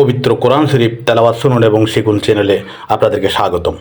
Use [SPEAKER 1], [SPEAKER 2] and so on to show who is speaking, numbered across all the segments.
[SPEAKER 1] পবিত্র কোরআন শরীফ তেলাওয়াত শুনুন এবং শিখুন চ্যানেলে আপনাদেরকে স্বাগতম।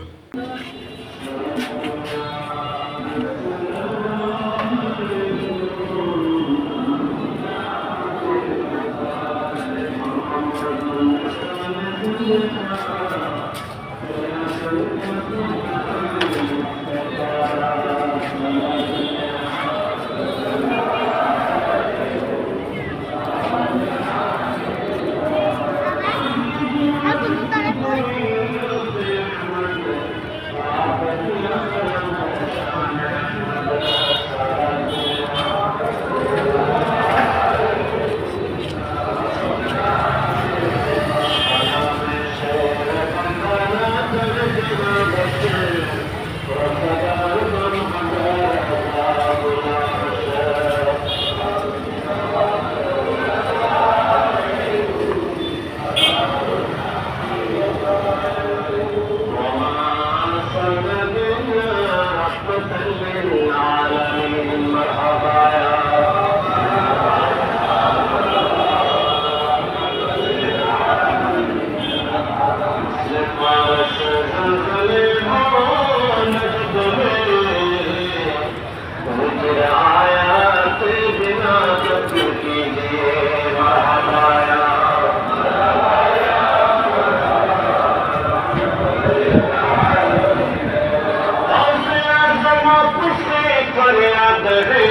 [SPEAKER 2] दे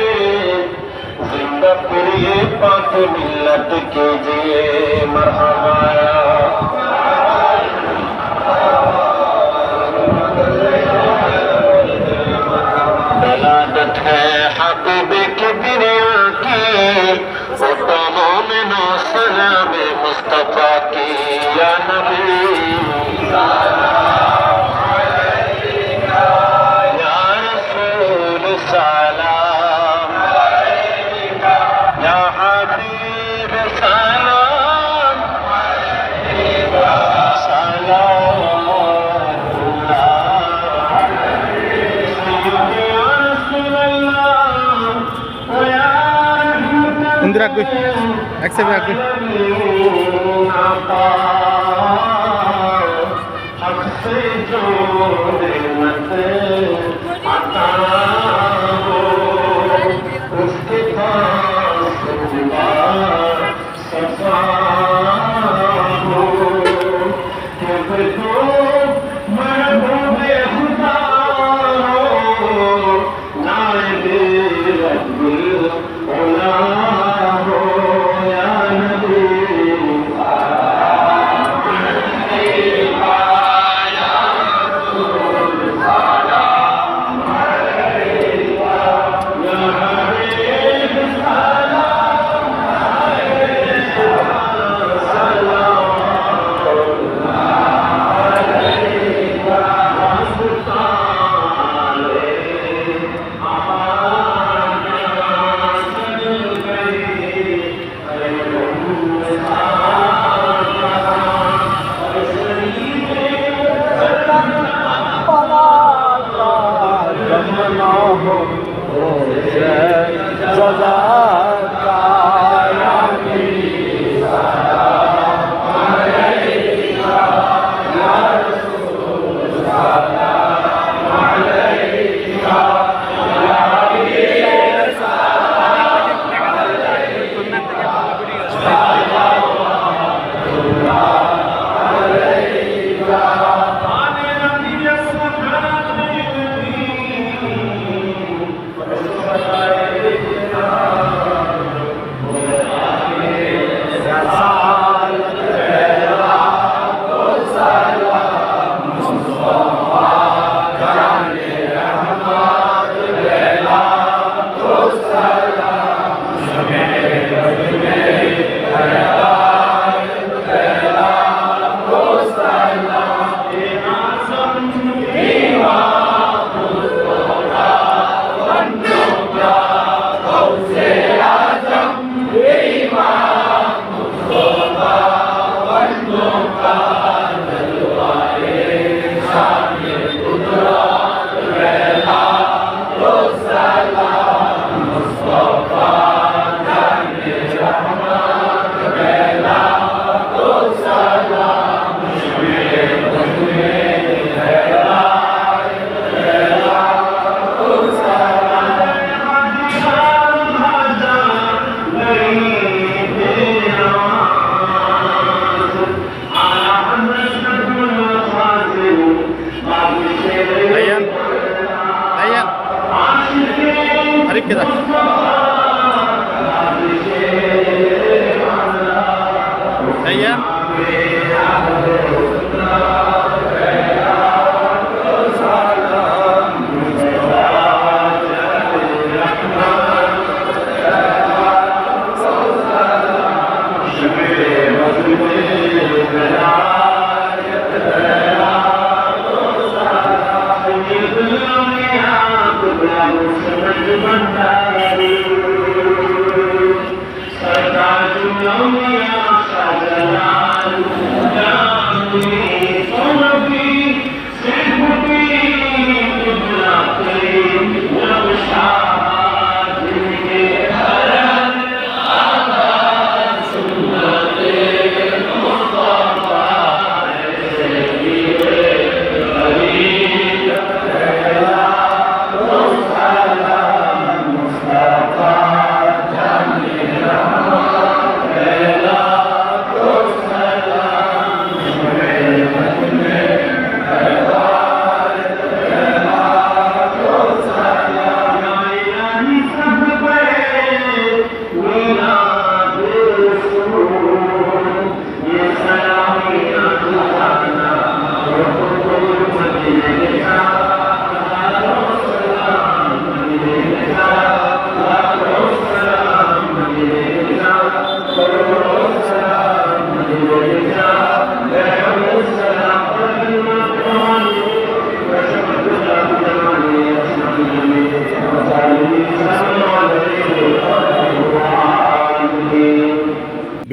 [SPEAKER 2] ज़िंद प्रे पाप मिलट कजे महारा se ve aquí. Yeah.